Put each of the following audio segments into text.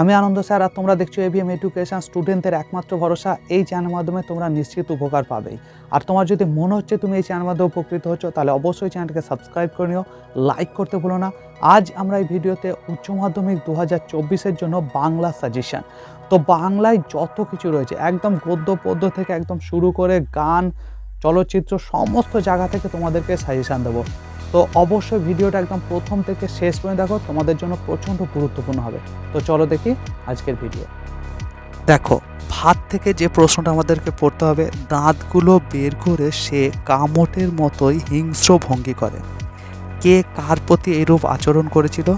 আমি আনন্দ স্যার, আর তোমরা দেখছ এভিএম এডুকেশন স্টুডেন্টদের একমাত্র ভরসা, এই চ্যানেলের মাধ্যমে তোমরা নিশ্চিত উপকার পাবেই আর তোমার যদি মনে হচ্ছে তুমি এই চ্যানেলের মাধ্যমে উপকৃত হচ্ছ, তাহলে অবশ্যই চ্যানেলকে সাবস্ক্রাইব করে নিও লাইক করতে ভুলো না। আজ আমরা এই ভিডিওতে উচ্চ মাধ্যমিক দু হাজার চব্বিশের জন্য বাংলা সাজেশান তো বাংলায় যত কিছু রয়েছে, একদম গদ্য পদ্য থেকে একদম শুরু করে গান, চলচ্চিত্র, সমস্ত জায়গা থেকে তোমাদেরকে সাজেশান দেবো। তো অবশ্যই ভিডিওটা একদম প্রথম থেকে শেষ পর্যন্ত দেখো, তোমাদের জন্য প্রচণ্ড গুরুত্বপূর্ণ হবে। তো চলো দেখি আজকের ভিডিও। দেখো ভাত থেকে যে প্রশ্নটা আমাদেরকে পড়তে হবে, দাঁতগুলো বের করে সে কামটের মতোই হিংস্র ভঙ্গি করে। কে কার প্রতি এইরূপ আচরণ করেছিল?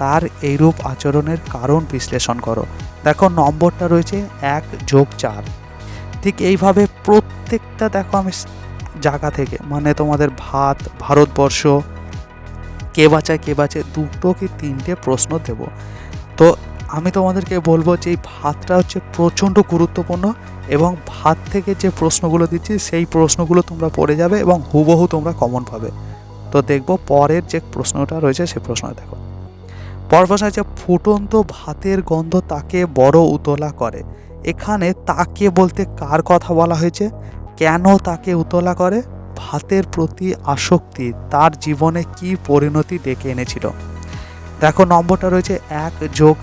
তার এইরূপ আচরণের কারণ বিশ্লেষণ করো। দেখো, নম্বরটা রয়েছে এক যোগ চার। ঠিক এইভাবে প্রত্যেকটা, দেখো আমি জায়গা থেকে মানে তোমাদের ভাত, ভারতবর্ষ, কে বাঁচায়, কে বাঁচে, দুটো কি তিনটে প্রশ্ন দেব। তো আমি তোমাদেরকে বলব যে এই ভাতটা হচ্ছে প্রচণ্ড গুরুত্বপূর্ণ এবং ভাত থেকে যে প্রশ্নগুলো দিচ্ছি, সেই প্রশ্নগুলো তোমরা পড়ে যাবে এবং হুবহু তোমরা কমন পাবে। তো দেখব পরের যে প্রশ্নটা রয়েছে সেই প্রশ্ন দেখো। পরের প্রশ্ন হচ্ছে ফুটন্ত ভাতের গন্ধ তাকে বড় উতলা করে। এখানে তাকে বলতে কার কথা বলা হয়েছে? কেন তাকে উতলা করে? ভাতের প্রতি আসক্তি, তার জীবনে কি পরিণতি ডেকে এনেছিল? দেখো, নম্বরটা রয়েছে এক যোগ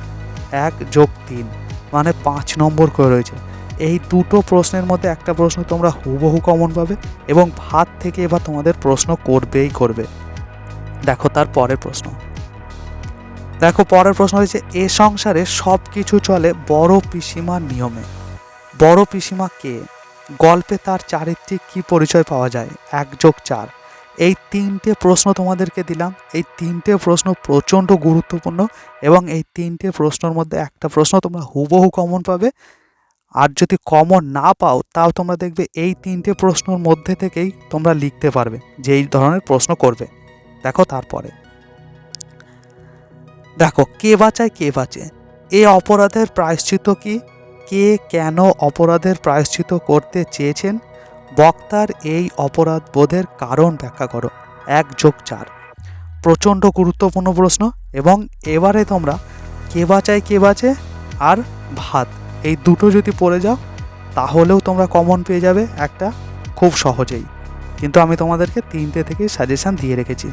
এক যোগ তিন মানে পাঁচ নম্বর করে রয়েছে। এই দুটো প্রশ্নের মধ্যে একটা প্রশ্ন তোমরা হুবহু কমন পাবে এবং ভাত থেকে এবার তোমাদের প্রশ্ন করবেই করবে। দেখো, তার পরের প্রশ্ন। দেখো, পরের প্রশ্ন হয়েছে, এ সংসারে সব কিছু চলে বড় পিসিমার নিয়মে। বড় পিসিমা কে? গল্পে তার চারিত্রিক কি পরিচয় পাওয়া যায়? এক যোগ চার। এই তিনটে প্রশ্ন তোমাদেরকে দিলাম। এই তিনটে প্রশ্ন প্রচণ্ড গুরুত্বপূর্ণ এবং এই তিনটে প্রশ্নের মধ্যে একটা প্রশ্ন তোমরা হুবহু কমন পাবে। আর যদি কমন না পাও, তাও তোমরা দেখবে এই তিনটে প্রশ্নের মধ্যে থেকেই তোমরা লিখতে পারবে যে এই ধরনের প্রশ্ন করবে। দেখো তারপরে। দেখো, কে বাঁচায়, কে বাঁচে? এ অপরাধের প্রায়শ্চিত কি? কে কেন অপরাধের প্রায়শ্চিত করতে চেয়েছেন? বক্তার এই অপরাধ বোধের কারণ ব্যাখ্যা করো। এক যোগ চার। প্রচণ্ড গুরুত্বপূর্ণ প্রশ্ন এবং এবারে তোমরা কে বাঁচায় কে বাঁচে আর ভাত, এই দুটো যদি পড়ে যাও, তাহলেও তোমরা কমন পেয়ে যাবে একটা খুব সহজেই। কিন্তু আমি তোমাদেরকে তিনটে থেকে সাজেশান দিয়ে রেখেছি।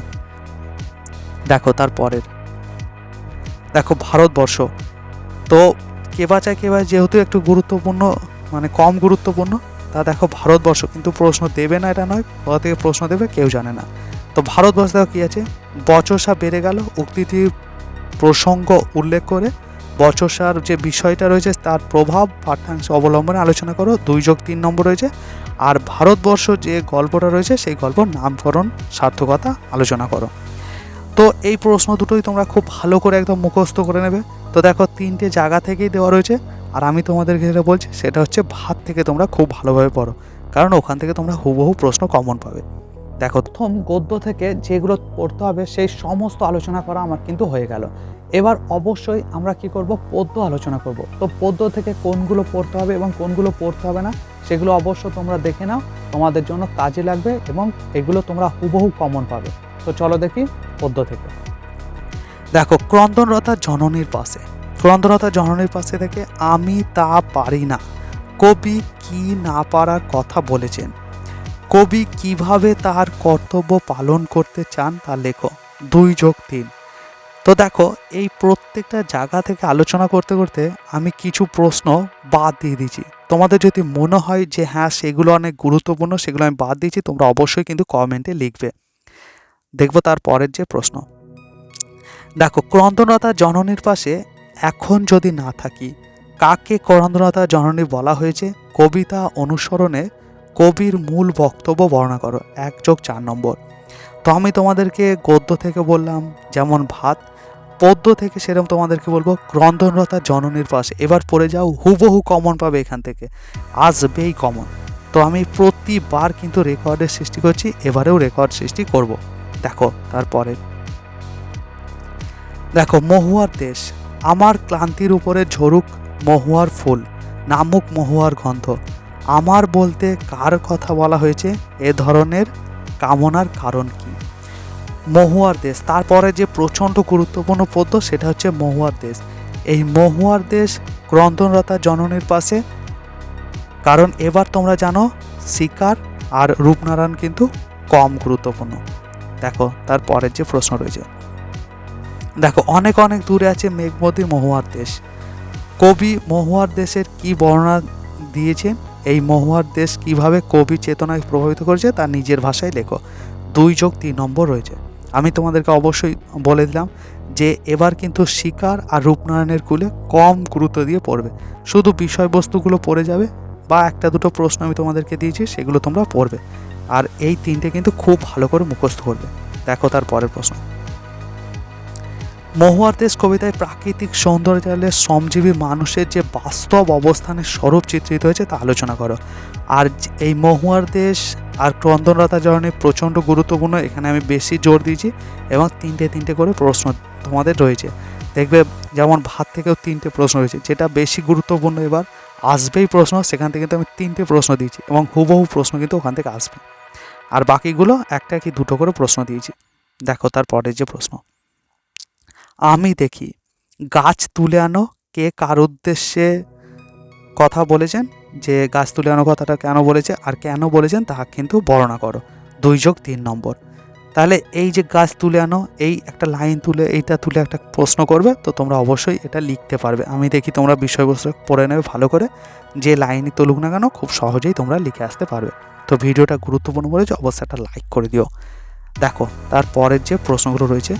দেখো তারপরের। দেখো ভারতবর্ষ। তো কে বাঁচায় কে বাঁচায়, যেহেতু একটু গুরুত্বপূর্ণ মানে কম গুরুত্বপূর্ণ, তা দেখো ভারতবর্ষ, কিন্তু প্রশ্ন দেবে না এটা নয়, কোথা থেকে প্রশ্ন দেবে কেউ জানে না। তো ভারতবর্ষ দেখো কী আছে? বচসা বেড়ে গেল উক্তিটির প্রসঙ্গ উল্লেখ করে, বচসার যে বিষয়টা রয়েছে, তার প্রভাব পাঠ্যাংশ অবলম্বনে আলোচনা করো, দুই যোগ তিন নম্বর রয়েছে, আর ভারতবর্ষ যে গল্পটা রয়েছে, সেই গল্প নামকরণ সার্থকতা আলোচনা করো। তো এই প্রশ্ন দুটোই তোমরা খুব ভালো করে একদম মুখস্থ করে নেবে। তো দেখো, তিনটে জায়গা থেকেই দেওয়া রয়েছে। আর আমি তোমাদেরকে যেটা বলছি, সেটা হচ্ছে ভাত থেকে তোমরা খুব ভালোভাবে পড়ো। কারণ ওখান থেকে তোমরা হুবহু প্রশ্ন কমন পাবে। দেখো, প্রথম গদ্য থেকে যেগুলো পড়তে হবে, সেই সমস্ত আলোচনা করা আমার কিন্তু হয়ে গেল। এবার অবশ্যই আমরা কি করব? পদ্য আলোচনা করব। তো পদ্য থেকে কোনগুলো পড়তে হবে এবং কোনগুলো পড়তে হবে না, সেগুলো অবশ্য তোমরা দেখে নাও। তোমাদের জন্য কাজে লাগবে এবং এগুলো তোমরা হুবহু কমন পাবে। তো চলো দেখি পদ্য থেকে। দেখো, ক্রন্দনরতা জননীর পাশে। ক্রন্দনরতা জননীর পাশে থেকে আমি তা পারি না। কবি কি না পারার কথা বলেছেন। কবি কীভাবে তার কর্তব্য পালন করতে চান তা লেখো। দুই যোগ তিন। তো দেখো, এই প্রত্যেকটা জায়গা থেকে আলোচনা করতে করতে আমি কিছু প্রশ্ন বাদ দিয়ে দিয়েছি। তোমাদের যদি মনে হয় যে হ্যাঁ সেগুলো অনেক গুরুত্বপূর্ণ, সেগুলো আমি বাদ দিয়েছি, তোমরা অবশ্যই কিন্তু কমেন্টে লিখবে। দেখব তার পরের যে প্রশ্ন। দেখো, ক্রন্দনতা জননীর পাশে এখন যদি না থাকি, কাকে ক্রন্দনতা জননী বলা হয়েছে? কবিতা অনুসরণে কবির মূল বক্তব্য বর্ণনা করো, এক যোগ চার নম্বর। তো আমি তোমাদেরকে গদ্য থেকে বললাম, যেমন ভাত, পদ্য থেকে সেরকম তোমাদেরকে বলব ক্রন্দনরতা জননীর পাশে। এবার পড়ে যাও, হুবহু কমন পাবে এখান থেকে। আসবেই কমন। তো আমি প্রতিবার কিন্তু রেকর্ডের সৃষ্টি করছি, এবারেও রেকর্ড সৃষ্টি করব। দেখো, তারপরে। দেখো, মহুয়ার দেশ। আমার ক্লান্তির উপরে ঝরুক মহুয়ার ফুল, নামুক মহুয়ার গন্ধ। আমার বলতে কার কথা বলা হয়েছে? এ ধরনের কামনার কারণ কি? মহুয়ার দেশ। তারপরে যে প্রচণ্ড গুরুত্বপূর্ণ পদ্য, সেটা হচ্ছে মহুয়ার দেশ। এই মহুয়ার দেশ ক্রন্দনরতা জননীর পাশে। কারণ এবার তোমরা জানো, শিকার আর রূপনারায়ণ কিন্তু কম গুরুত্বপূর্ণ। দেখো, তার পরের যে প্রশ্ন রয়েছে। দেখো, অনেক অনেক দূরে আছে মেঘমতি মহুয়ার দেশ। কবি মহুয়ার দেশের কি বর্ণনা দিয়েছেন এই মহুয়ার দেশ কীভাবে কবি চেতনায় প্রভাবিত করেছে? তার নিজের ভাষায় লেখো। দুই যোগ তিন নম্বর রয়েছে। আমি তোমাদেরকে অবশ্যই বলে দিলাম যে, এবার কিন্তু শিকার আর রূপনারায়ণের কুলে কম গুরুত্ব দিয়ে পড়বে। শুধু বিষয়বস্তুগুলো পড়ে যাবে বা একটা দুটো প্রশ্ন আমি তোমাদেরকে দিয়েছি, সেগুলো তোমরা পড়বে। আর এই তিনটে কিন্তু খুব ভালো করে মুখস্থ করবে। দেখো তার পরের প্রশ্ন। মহুয়ার দেশ কবিতায় প্রাকৃতিক সৌন্দর্যালে শ্রমজীবী মানুষের যে বাস্তব অবস্থানের স্বরূপ চিত্রিত হয়েছে তা আলোচনা করো। আর এই মহুয়ার দেশ আর ক্রন্দনরতা জরণে প্রচণ্ড গুরুত্বপূর্ণ, এখানে আমি বেশি জোর দিয়েছি এবং তিনটে তিনটে করে প্রশ্ন তোমাদের রয়েছে। দেখবে যেমন ভাত থেকেও তিনটে প্রশ্ন রয়েছে, যেটা বেশি গুরুত্বপূর্ণ এবার। আসবেই প্রশ্ন, সেখান থেকে কিন্তু আমি তিনটে প্রশ্ন দিয়েছি এবং হুবহু প্রশ্ন কিন্তু ওখান থেকে আসবে। আর বাকিগুলো একটা কি দুটো করে প্রশ্ন দিয়েছি। দেখো তার পরের যে প্রশ্ন। আমি দেখি, গাছ তুলে আনো, কে কার উদ্দেশ্যে কথা বলেছেন? যে গাছ তুলে আনো কথাটা কেন বলেছে আর কেন বলেছেন তা কিন্তু বর্ণনা করো। দুই যোগ তিন নম্বর। তাহলে এই যে গাছ তুলে আনো, এই একটা লাইন তুলে, এইটা তুলে একটা প্রশ্ন করবে, তো তোমরা অবশ্যই এটা লিখতে পারবে। আমি দেখি তোমরা বিষয়বস্তু পড়ে নেবে ভালো করে। যে লাইনই তুলুক না কেন, খুব সহজেই তোমরা লিখে আসতে পারবে। তো ভিডিওটা গুরুত্বপূর্ণ বলেছে অবশ্যই একটা লাইক করে দিও। দেখো তারপরের যে প্রশ্নগুলো রয়েছে,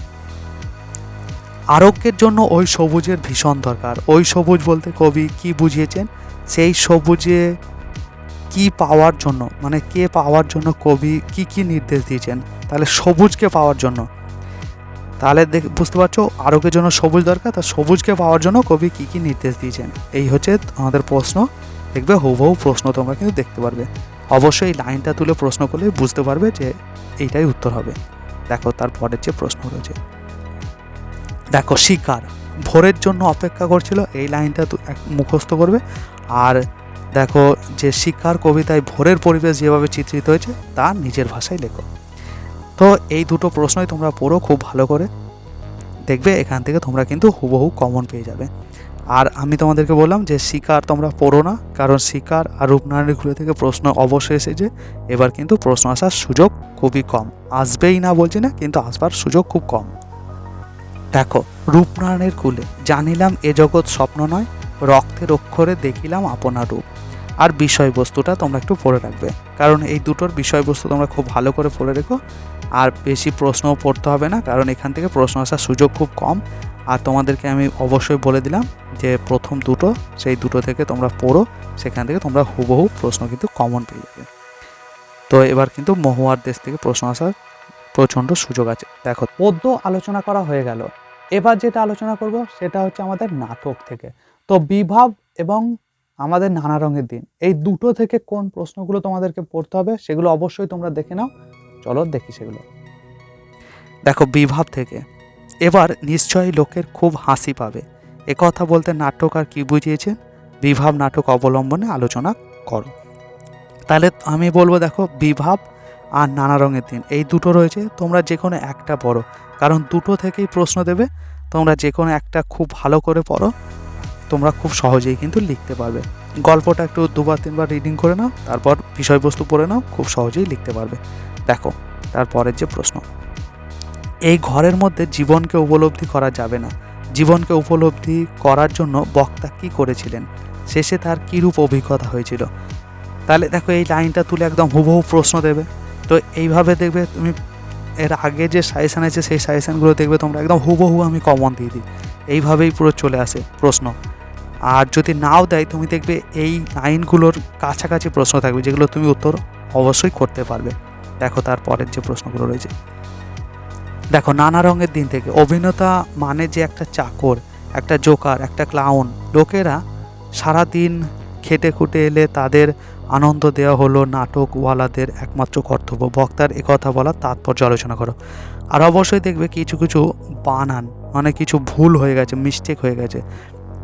আরোগ্যের জন্য ওই সবুজের ভীষণ দরকার। ওই সবুজ বলতে কবি কি বুঝিয়েছেন? সেই সবুজে কি পাওয়ার জন্য মানে কে পাওয়ার জন্য কবি কি কি নির্দেশ দিয়েছেন? তাহলে সবুজকে পাওয়ার জন্য। তাহলে দেখ, বুঝতে পারছ? আরোগ্যের জন্য সবুজ দরকার, তা সবুজকে পাওয়ার জন্য কবি কি কি নির্দেশ দিয়েছেন? এই হচ্ছে আমাদের প্রশ্ন। দেখবে হুবহু প্রশ্ন তোমরা কিন্তু দেখতে পারবে। অবশ্যই লাইনটা তুলে প্রশ্ন করলে বুঝতে পারবে যে এইটাই উত্তর হবে। দেখো তারপরের যে প্রশ্ন রয়েছে। দেখো, শিকার। ভোরের জন্য অপেক্ষা করছিল, এই লাইনটা মুখস্থ করবে। আর দেখো, যে শিকার কবিতায় ভোরের পরিবেশ যেভাবে চিত্রিত হয়েছে, তা নিজের ভাষায় লেখো। তো এই দুটো প্রশ্নই তোমরা পড়ো খুব ভালো করে। দেখবে, এখান থেকে তোমরা কিন্তু হুবহু কমন পেয়ে যাবে। আর আমি তোমাদেরকে বললাম যে শিকার তোমরা পড়ো না, কারণ শিকার আর রূপনারায়ণের ঘুরে থেকে প্রশ্ন অবশ্যই এসেছে এবার কিন্তু প্রশ্ন আসার সুযোগ খুবই কম। আসবেই না বলছি না, কিন্তু আসবার সুযোগ খুব কম। দেখো, রূপনারায়ণের কুলে জানিলাম এ জগৎ স্বপ্ন নয়, রক্তের অক্ষরে দেখিলাম আপনার রূপ। আর বিষয়বস্তুটা তোমরা একটু পড়ে রাখবে, কারণ এই দুটোর বিষয়বস্তু তোমরা খুব ভালো করে পড়ে রেখো। আর বেশি প্রশ্নও পড়তে হবে না, কারণ এখান থেকে প্রশ্ন আসার সুযোগ খুব কম। আর তোমাদেরকে আমি অবশ্যই বলে দিলাম যে প্রথম দুটো সেই দুটো থেকে তোমরা পড়ো সেখান থেকে তোমরা হুবহু প্রশ্ন কিন্তু কমন পেয়ে যাবে। তো এবার কিন্তু মহুয়ার দেশ থেকে প্রশ্ন আসার প্রচণ্ড সুযোগ আছে। দেখো। পদ্য আলোচনা করা হয়ে গেল। এবার যেটা আলোচনা করব সেটা হচ্ছে আমাদের নাটক থেকে। তো বিভাব এবং আমাদের নানা রঙের দিন এই দুটো থেকে কোন প্রশ্নগুলো তোমাদেরকে পড়তে হবে সেগুলো অবশ্যই তোমরা দেখে নাও। চলো দেখি সেগুলো। দেখো বিভাব থেকে এবার নিশ্চয়ই লোকের খুব হাসি পাবে। কথা বলতে নাট্যকার কি বুঝিয়েছেন? বিভাব নাটক অবলম্বনে আলোচনা করো। তাহলে আমি বলব দেখো, বিভাব আর নানা রঙের দিন। এই দুটো রয়েছে, তোমরা যে কোনো একটা পড়ো। কারণ দুটো থেকেই প্রশ্ন দেবে, তোমরা যে কোনো একটা খুব ভালো করে পড়ো, তোমরা খুব সহজেই কিন্তু লিখতে পারবে। গল্পটা একটু দুবার, তিনবার রিডিং করে নাও, তারপর বিষয়বস্তু পড়ে নাও, খুব সহজেই লিখতে পারবে। দেখো, তারপরের যে প্রশ্ন। এই ঘরের মধ্যে জীবনকে উপলব্ধি করা যাবে না। জীবনকে উপলব্ধি করার জন্য বক্তা কি করেছিলেন? শেষে তার কীরূপ অভিজ্ঞতা হয়েছিল? তাহলে দেখো, এই লাইনটা তুলে একদম হুবহু প্রশ্ন দেবে। তো এইভাবে দেখবে তুমি, এর আগে যে সাজেশান আছে, সেই সাজেশানগুলো দেখবে তোমরা একদম হুবহু আমি কমন দিয়ে দিই। এইভাবেই পুরো চলে আসে প্রশ্ন। আর যদি নাও দেয়, তুমি দেখবে এই লাইনগুলোর কাছাকাছি প্রশ্ন থাকবে, যেগুলো তুমি উত্তর অবশ্যই করতে পারবে। দেখো তারপরের যে প্রশ্নগুলো রয়েছে। দেখো, নানা রঙের দিন থেকে। অভিনেতা মানে যে একটা চাকর, একটা জোকার, একটা ক্লাউন লোকেরা সারা দিন খেটে খুটে এলে তাদের আনন্দ দেওয়া হলো নাটকওয়ালাদের একমাত্র কর্তব্য। বক্তার কথা বলার তাৎপর্য আলোচনা করো। আর অবশ্যই দেখবে কিছু কিছু বানান মানে কিছু ভুল হয়ে গেছে মিস্টেক হয়ে গেছে।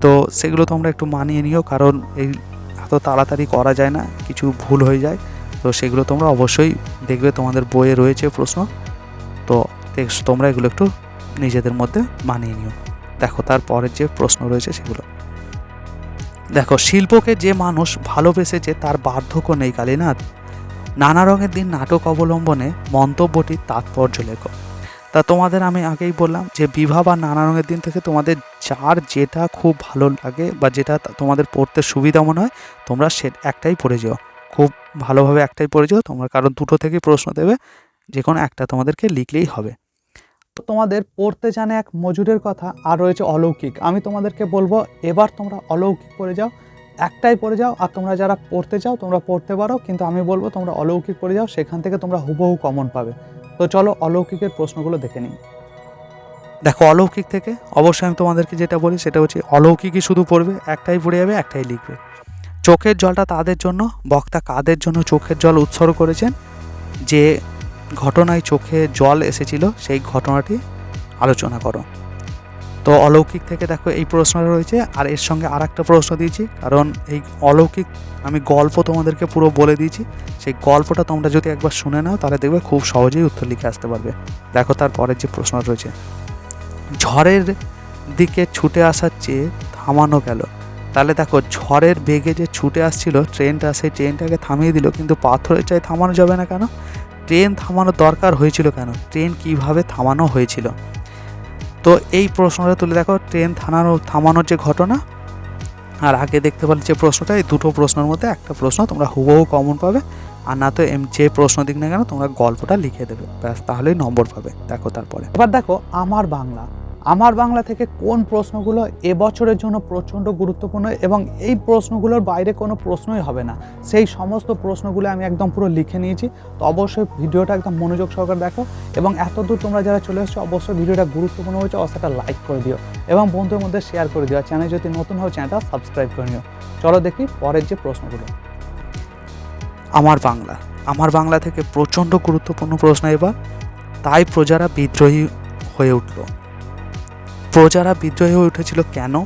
তো সেগুলো তোমরা একটু মানিয়ে নিও, কারণ এই এত তাড়াতাড়ি করা যায় না, কিছু ভুল হয়ে যায়। তো সেগুলো তোমরা অবশ্যই দেখবে, তোমাদের বইয়ে রয়েছে প্রশ্ন। তো তোমরা এগুলো একটু নিজেদের মধ্যে মানিয়ে নিও। দেখো তারপরের যে প্রশ্ন রয়েছে সেগুলো। দেখো, শিল্পকে যে মানুষ ভালোবেসেছে তার বার্ধক্য নেই, কালীনাথ। নানা রঙের দিন নাটক অবলম্বনে মন্তব্যটির তাৎপর্য লেখো তা তোমাদের আমি আগেই বললাম যে, বিবাহ বা নানা রঙের দিন থেকে তোমাদের যার যেটা খুব ভালো লাগে বা যেটা তোমাদের পড়তে সুবিধা মনে হয়, তোমরা সে, একটাই পড়ে যেও। খুব ভালোভাবে একটাই পড়ে যেও, তোমরা কারণ দুটো থেকেই প্রশ্ন দেবে যে কোনো একটা তোমাদেরকে লিখলেই হবে। তোমাদের পড়তে জানে এক মজুরের কথা, আর রয়েছে অলৌকিক। আমি তোমাদেরকে বলব, এবার তোমরা অলৌকিক পড়ে যাও, একটাই পড়ে যাও, আর তোমরা যারা পড়তে চাও, তোমরা পড়তে পারো, কিন্তু আমি বলব, তোমরা অলৌকিক পড়ে যাও, সেখান থেকে তোমরা হুবহু কমন পাবে। তো চলো অলৌকিকের প্রশ্নগুলো দেখে নিই। দেখো, অলৌকিক থেকে অবশ্যই আমি তোমাদেরকে যেটা বলি, সেটা হচ্ছে অলৌকিকই শুধু পড়বে, একটাই পড়ে যাবে, একটাই লিখবে। চোখের জলটা তাদের জন্য, বক্তা কাদের জন্য চোখের জল উৎসর্গ করেছেন? যে ঘটনায় চোখে জল এসেছিল, সেই ঘটনাটি আলোচনা করো। তো অলৌকিক থেকে দেখো এই প্রশ্নটা রয়েছে, আর এর সঙ্গে আর একটা প্রশ্ন দিয়েছি, কারণ এই অলৌকিক আমি গল্প তোমাদেরকে পুরো বলে দিয়েছি, সেই গল্পটা তোমরা যদি একবার শুনে নাও, তাহলে দেখবে খুব সহজেই উত্তর লিখে আসতে পারবে। দেখো তারপরের যে প্রশ্ন রয়েছে, ঝড়ের দিকে ছুটে আসার চেয়ে থামানো গেল। তাহলে দেখো, ঝড়ের বেগে যে ছুটে আসছিল, ট্রেনটা, সেই ট্রেনটাকে থামিয়ে দিল, কিন্তু পাথরের চাই থামানো যাবে না কেন? ট্রেন থামানো দরকার হয়েছিল কেন? ট্রেন কীভাবে থামানো হয়েছিল? তো এই প্রশ্নটা তুলে দেখো, ট্রেন থামানো, থামানোর যে ঘটনা, আর আগে দেখতে পারলে যে প্রশ্নটা, এই দুটো প্রশ্নের মধ্যে একটা প্রশ্ন তোমরা হুবহু কমন পাবে, আর না তো এম, যে প্রশ্ন দিক না কেন, তোমরা গল্পটা লিখে দেবে। ব্যাস, তাহলেই নম্বর পাবে। দেখো তারপরে। এবার দেখো, আমার বাংলা। আমার বাংলা থেকে কোন প্রশ্নগুলো এবছরের জন্য প্রচণ্ড গুরুত্বপূর্ণ এবং এই প্রশ্নগুলোর বাইরে কোনো প্রশ্নই হবে না। সেই সমস্ত প্রশ্নগুলো আমি একদম পুরো লিখে নিয়েছি। তো অবশ্যই ভিডিওটা একদম মনোযোগ সহকারে দেখো এবং এতদূর তোমরা যারা চলে এসছো, অবশ্যই ভিডিওটা গুরুত্বপূর্ণ হয়েছে, অবশ্যই লাইক করে দিও এবং বন্ধুদের মধ্যে শেয়ার করে দিও। চ্যানেল যদি নতুন হয় চ্যানেলটা সাবস্ক্রাইব করে নিও। চলো দেখি পরের যে প্রশ্নগুলো। আমার বাংলা। আমার বাংলা থেকে প্রচণ্ড গুরুত্বপূর্ণ প্রশ্ন এবার। তাই প্রজারা বিদ্রোহী হয়ে উঠল। প্রজারা বিদ্রোহী হয়ে উঠেছিল কেন?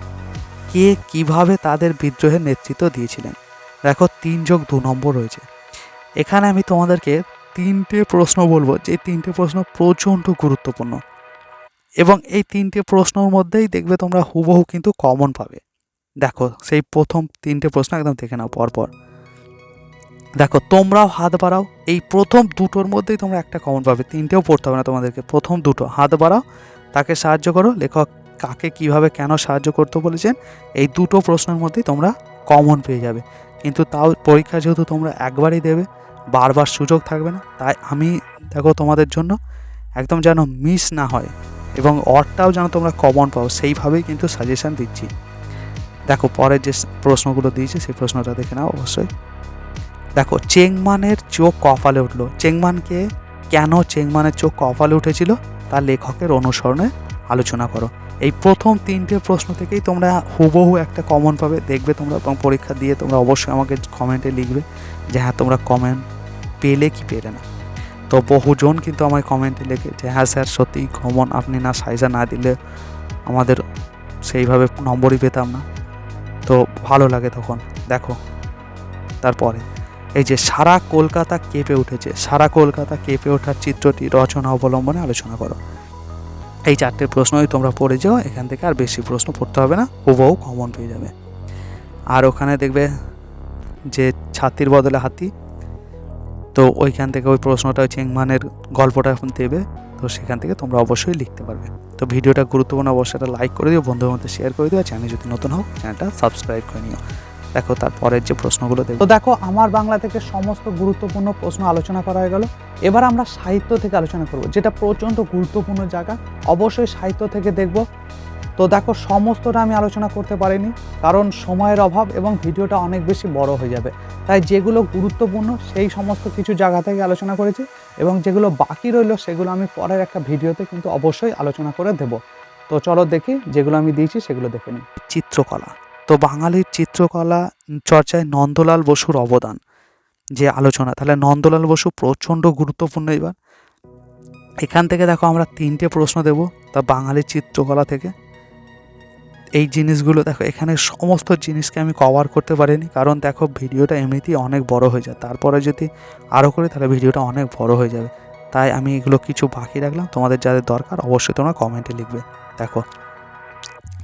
কে কীভাবে তাদের বিদ্রোহের নেতৃত্ব দিয়েছিলেন? দেখো, তিন যোগ দু নম্বর রয়েছে। এখানে আমি তোমাদেরকে তিনটে প্রশ্ন বলব, যে তিনটে প্রশ্ন প্রচণ্ড গুরুত্বপূর্ণ। এবং এই তিনটে প্রশ্নর মধ্যেই দেখবে তোমরা হুবহু কিন্তু কমন পাবে। দেখো, সেই প্রথম তিনটে প্রশ্ন একদম দেখে নাও পরপর। দেখো, তোমরাও হাত বাড়াও। এই প্রথম দুটোর মধ্যেই তোমরা একটা কমন পাবে। তিনটেও পড়তে হবে না তোমাদেরকে। প্রথম দুটো, হাত বাড়াও, তাকে সাহায্য করো, লেখক কাকে কীভাবে কেন সাহায্য করতে বলেছেন, এই দুটো প্রশ্নের মধ্যেই তোমরা কমন পেয়ে যাবে। কিন্তু তাও পরীক্ষা যেহেতু তোমরা একবারই দেবে, বারবার সুযোগ থাকবে না, তাই আমি দেখো তোমাদের জন্য একদম যেন মিস না হয় এবং অরটাও যেন তোমরা কমন পাও, সেইভাবেই কিন্তু সাজেশন দিচ্ছি। দেখো, পরের যে প্রশ্নগুলো দিয়েছি, সেই প্রশ্নটা দেখে নাও অবশ্যই। দেখো, চেংমানের চোখ কপালে উঠল। চেংমানকে কেন চেংমানের চোখ কপালে উঠেছিল? তার লেখকের অনুসরণে আলোচনা করো। এই প্রথম তিনটে প্রশ্ন থেকেই তোমরা হুবহু একটা কমন পাবে। দেখবে তোমরা এবং পরীক্ষা দিয়ে তোমরা অবশ্যই আমাকে কমেন্টে লিখবে যে হ্যাঁ তোমরা কমেন্ট পেলে কি পেলে না। তো বহুজন কিন্তু আমায় কমেন্টে লেখে যে হ্যাঁ স্যার, সত্যিই কমন আপনি না সাইজা না দিলে আমাদের সেইভাবে নম্বরই পেতাম না। তো ভালো লাগে তখন। দেখো, তারপরে, এই যে সারা কলকাতা কেঁপে উঠেছে, সারা কলকাতা কেঁপে ওঠার চিত্রটি রচনা অবলম্বনে আলোচনা করো। এই চারটে প্রশ্নই তোমরা পড়ে যাও, এখান থেকে আর বেশি প্রশ্ন পড়তে হবে না, হুবহু কমন পেয়ে যাবে। আর ওখানে দেখবে যে ছাতির বদলে হাতি, তো ওইখান থেকে ওই প্রশ্নটা চেংমানের গল্পটা এখন দেবে, তো সেখান থেকে তোমরা অবশ্যই লিখতে পারবে। তো ভিডিওটা গুরুত্বপূর্ণ, অবশ্যই একটা লাইক করে দিও, বন্ধুদের মধ্যে শেয়ার করে দিও চ্যানেল যদি নতুন হোক চ্যানেলটা সাবস্ক্রাইব করে নিও। দেখো তারপরের যে প্রশ্নগুলো দেখো তো দেখো আমার বাংলা থেকে সমস্ত গুরুত্বপূর্ণ প্রশ্ন আলোচনা করা হয়ে গেল। এবার আমরা সাহিত্য থেকে আলোচনা করব যেটা প্রচণ্ড গুরুত্বপূর্ণ জায়গা। অবশ্যই সাহিত্য থেকে দেখব। তো দেখো সমস্তটা আমি আলোচনা করতে পারিনি কারণ সময়ের অভাব এবং ভিডিওটা অনেক বেশি বড় হয়ে যাবে। তাই যেগুলো গুরুত্বপূর্ণ সেই সমস্ত কিছু জায়গা থেকে আলোচনা করেছি এবং যেগুলো বাকি রইল সেগুলো আমি পরের একটা ভিডিওতে কিন্তু অবশ্যই আলোচনা করে দেব। তো চলো দেখি যেগুলো আমি দিয়েছি সেগুলো দেখে নিই। চিত্রকলা। তো বাঙালির চিত্রকলা চর্চায় নন্দলাল বসুর অবদান যে আলোচনা। তাহলে নন্দলাল বসু প্রচণ্ড গুরুত্বপূর্ণ এবার এখান থেকে দেখো আমরা তিনটে প্রশ্ন দেব তা বাঙালির চিত্রকলা থেকে। এই জিনিসগুলো দেখো, এখানে সমস্ত জিনিসকে আমি কভার করতে পারিনি, কারণ দেখো ভিডিওটা এমনিতেই অনেক বড় হয়ে যায়। তারপরে যদি আরও করি, তাহলে ভিডিওটা অনেক বড় হয়ে যাবে। তাই আমি এগুলো কিছু বাকি রাখলাম। তোমাদের যাদের দরকার, অবশ্যই তোমরা কমেন্টে লিখবে। দেখো।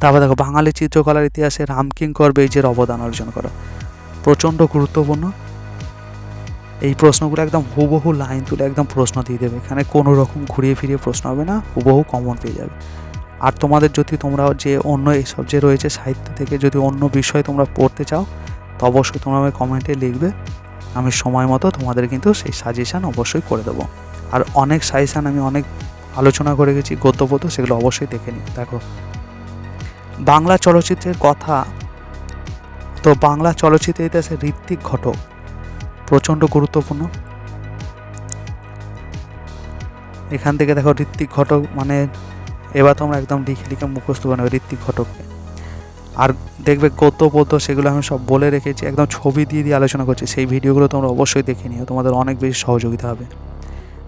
তারপর দেখো, বাঙালি চিত্রকলার ইতিহাসে রামকিঙ্কর বেইজের অবদান অর্জন করো। প্রচণ্ড গুরুত্বপূর্ণ। এই প্রশ্নগুলো একদম হুবহু লাইন তুলে একদম প্রশ্ন দিয়ে দেবে। এখানে কোনো রকম ঘুরিয়ে ফিরিয়ে প্রশ্ন হবে না, হুবহু কমন পেয়ে যাবে। আর তোমাদের যদি তোমরা যে অন্য এইসব যে রয়েছে সাহিত্য থেকে যদি অন্য বিষয় তোমরা পড়তে চাও, তো অবশ্যই তোমরা আমাকে কমেন্টে লিখবে। আমি সময় মতো তোমাদের কিন্তু সেই সাজেশান অবশ্যই করে দেবো। আর অনেক সাজেশান আমি অনেক আলোচনা করে গেছি, গদ্যপদ্য, সেগুলো অবশ্যই দেখে নিই দেখো বাংলা চলচ্চিত্রের কথা। তো বাংলা চলচ্চিত্রের ইতিহাসে ঋত্বিক ঘটক। প্রচণ্ড গুরুত্বপূর্ণ। এখান থেকে দেখো ঋত্বিক ঘটক মানে এবার তোমরা একদম লিখে লিখে মুখস্থ বানাবে ঋত্বিক ঘটককে। আর দেখবে গদ্য পদ্য সেগুলো আমি সব বলে রেখেছি, একদম ছবি দিয়ে দিয়ে আলোচনা করছি। সেই ভিডিওগুলো তোমরা অবশ্যই দেখে নিও, তোমাদের অনেক বেশি সহযোগিতা হবে।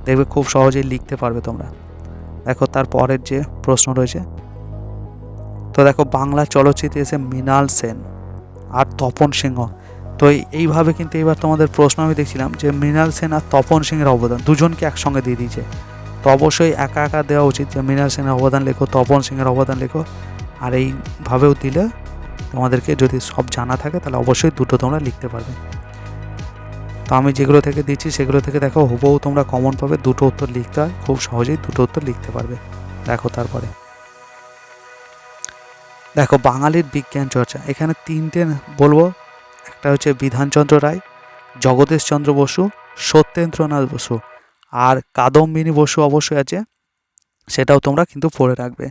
দেখবে খুব সহজেই লিখতে পারবে তোমরা। দেখো তার পরের যে প্রশ্ন রয়েছে তো দেখো বাংলা চলচ্চিত্রে এসে মৃণাল সেন আর তপন সিংহ। তো এইভাবে কিন্তু এবার তোমাদের প্রশ্ন আমি দেখছিলাম যে মৃণাল সেন আর তপন সিংয়ের অবদান দুজনকে একসঙ্গে দিয়ে দিয়েছে। তো অবশ্যই একা একা দেওয়া উচিত যে মৃণাল সেনের অবদান লেখো, তপন সিংয়ের অবদান লেখো। আর এইভাবেও দিলে তোমাদেরকে যদি সব জানা থাকে তাহলে অবশ্যই দুটো তোমরা লিখতে পারবে। তো আমি যেগুলো থেকে দিচ্ছি সেগুলো থেকে দেখো, হুবহু তোমরা কমন পাবে, দুটো উত্তর লিখতে হয়, খুব সহজেই দুটো উত্তর লিখতে পারবে। দেখো তারপরে। দেখো, বাঙালির বিজ্ঞান চর্চা। এখানে তিনটে বলব। একটা হচ্ছে বিধানচন্দ্র রায়, জগদীশচন্দ্র বসু, সত্যেন্দ্রনাথ বসু। আর কাদম্বিনী বসু অবশ্যই আছে, সেটাও তোমরা কিন্তু পড়ে রাখবে।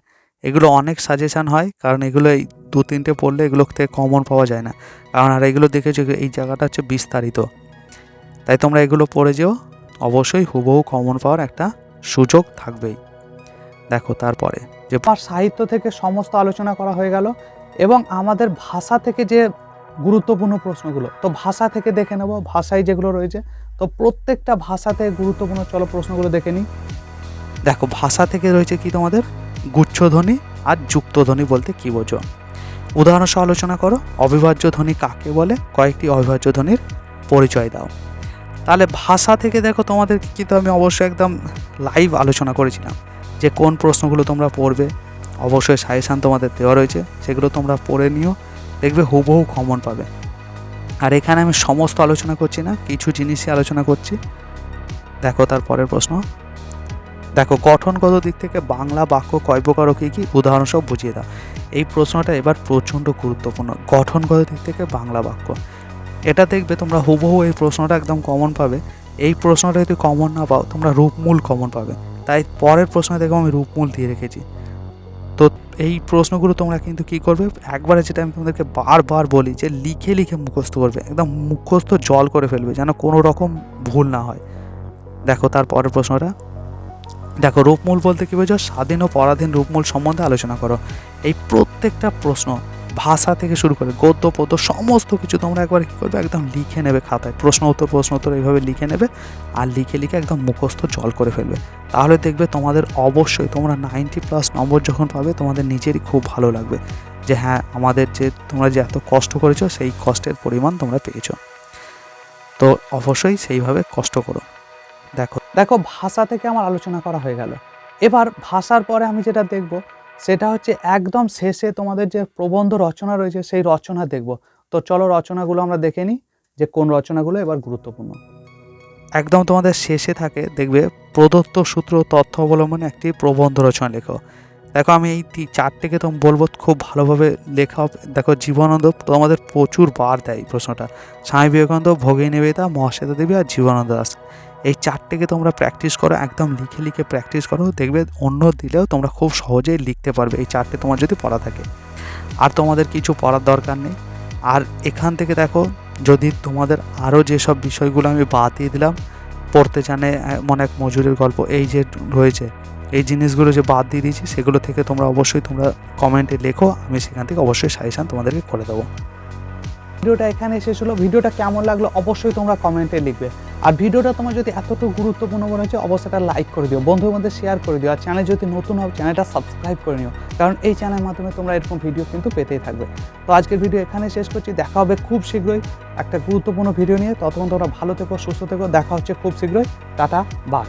এগুলো অনেক সাজেশান হয়, কারণ এগুলো এই দু তিনটে পড়লে এগুলো থেকে কমন পাওয়া যায় না। কারণ আর এগুলো দেখেছ এই জায়গাটা হচ্ছে বিস্তারিত। তাই তোমরা এগুলো পড়ে যেও, অবশ্যই হুবহু কমন পাওয়ার একটা সুযোগ থাকবেই। দেখো তারপরে যে আমার সাহিত্য থেকে সমস্ত আলোচনা করা হয়ে গেল এবং আমাদের ভাষা থেকে যে গুরুত্বপূর্ণ প্রশ্নগুলো তো ভাষা থেকে দেখে নেব ভাষায় যেগুলো রয়েছে তো প্রত্যেকটা ভাষাতে গুরুত্বপূর্ণ চলো প্রশ্নগুলো দেখে নিই। দেখো ভাষা থেকে রয়েছে কি তোমাদের? গুচ্ছধ্বনি আর যুক্তধ্বনি বলতে কি বোঝো? উদাহরণ সহ আলোচনা করো অবিভাজ্য ধ্বনি কাকে বলে? কয়েকটি অবিভাজ্য ধ্বনির পরিচয় দাও। তাহলে ভাষা থেকে দেখো তোমাদের কিন্তু আমি অবশ্যই একদম লাইভ আলোচনা করেছিলাম। যে কোন প্রশ্নগুলো তোমরা পড়বে, অবশ্যই সাজেশান তোমাদের দেওয়া রয়েছে, সেগুলো তোমরা পড়ে নিও, দেখবে হুবহু কমন পাবে। আর এখানে আমি সমস্ত আলোচনা করছি না, কিছু জিনিসই আলোচনা করছি। দেখো তার পরের প্রশ্ন। দেখো, গঠনগত দিক থেকে বাংলা বাক্য কয় প্রকার কী কী? উদাহরণ সব বুঝিয়ে দাও। এই প্রশ্নটা এবার প্রচণ্ড গুরুত্বপূর্ণ। গঠনগত দিক থেকে বাংলা বাক্য। এটা দেখবে তোমরা হুবহু এই প্রশ্নটা একদম কমন পাবে। এই প্রশ্নটা যদি কমন না পাও, তোমরা রূপমূল কমন পাবে। তাই পরের প্রশ্ন দেখো আমি রূপমূল দিয়ে রেখেছি। তো এই প্রশ্নগুলো তোমরা কিন্তু কি করবে? একবারে যেটা আমি তোমাদেরকে বারবার বলি যে লিখে লিখে মুখস্থ করবে, একদম মুখস্থ জল করে ফেলবে যেন কোনো রকম ভুল না হয়। দেখো তার পরের প্রশ্নটা। দেখো রূপমূল বলতে কী বোঝো স্বাধীন ও পরাধীন রূপমূল সম্বন্ধে আলোচনা করো। এই প্রত্যেকটা প্রশ্ন ভাষা থেকে শুরু করে গদ্য, পদ্য, সমস্ত কিছু তোমরা একবার কী করবে, একদম লিখে নেবে খাতায়। প্রশ্ন উত্তর প্রশ্ন উত্তর এইভাবে লিখে নেবে আর লিখে লিখে একদম মুখস্থ জল করে ফেলবে। তাহলে দেখবে তোমাদের অবশ্যই তোমরা নাইনটি প্লাস নম্বর যখন পাবে, তোমাদের নিজেরই খুব ভালো লাগবে যে হ্যাঁ আমাদের যে তোমরা যে এত কষ্ট করেছ, সেই কষ্টের পরিমাণ তোমরা পেয়েছ। তো অবশ্যই সেইভাবে কষ্ট করো। দেখো। দেখো, ভাষা থেকে আমার আলোচনা করা হয়ে গেল। এবার ভাষার পরে আমি যেটা দেখব সেটা হচ্ছে একদম শেষে তোমাদের যে প্রবন্ধ রচনা রয়েছে, সেই রচনা দেখব। তো চলো রচনাগুলো আমরা দেখে নিই যে কোন রচনাগুলো এবার গুরুত্বপূর্ণ। একদম তোমাদের শেষে থাকে, দেখবে প্রদত্ত সূত্র তথ্য অবলম্বনে একটি প্রবন্ধ রচনা লেখো। দেখো আমি এই চারটেকে তো বলব খুব ভালোভাবে লেখা দেখো জীবনানন্দ তোমাদের প্রচুর বার দেয় প্রশ্নটা। স্বামী বিবেকানন্দ, ভগিনী নিবেদিতা মহাশ্বেতা দেবী আর জীবনানন্দ দাস। এই চারটেকে তোমরা প্র্যাকটিস করো, একদম লিখে লিখে প্র্যাকটিস করো, দেখবে অন্য দিলেও তোমরা খুব সহজেই লিখতে পারবে এই চারটে তোমার যদি পড়া থাকে। আর তোমাদের কিছু পড়ার দরকার নেই। আর এখান থেকে দেখো, যদি তোমাদের আরও যেসব বিষয়গুলো আমি বাদ দিয়ে দিলাম, পড়তে জানে এমন এক মজুরের গল্প, এই যে রয়েছে, এই জিনিসগুলো যে বাদ দিয়ে দিয়েছি, সেগুলো থেকে তোমরা অবশ্যই তোমরা কমেন্টে লেখো, আমি সেখান থেকে অবশ্যই সাজেশান তোমাদেরকে করে দেবো। ভিডিওটা এখানে শেষ হলো। ভিডিওটা কেমন লাগল অবশ্যই তোমরা কমেন্টে লিখবে। আর ভিডিওটা তোমার যদি এতটুকু গুরুত্বপূর্ণ মনে হচ্ছে, অবশ্যই একটা লাইক করে দিও। বন্ধুর মধ্যে শেয়ার করে দিও। আর চ্যানেল যদি নতুন হবে চ্যানেলটা সাবস্ক্রাইব করে নিও। কারণ এই চ্যানেলের মাধ্যমে তোমরা এরকম ভিডিও কিন্তু পেতেই থাকবে। তো আজকের ভিডিও এখানে শেষ করছি। দেখা হবে খুব শীঘ্রই একটা গুরুত্বপূর্ণ ভিডিও নিয়ে। ততক্ষণ তোমরা ভালো থেকো, সুস্থ থেকো। দেখা হচ্ছে খুব শীঘ্রই। Tata bye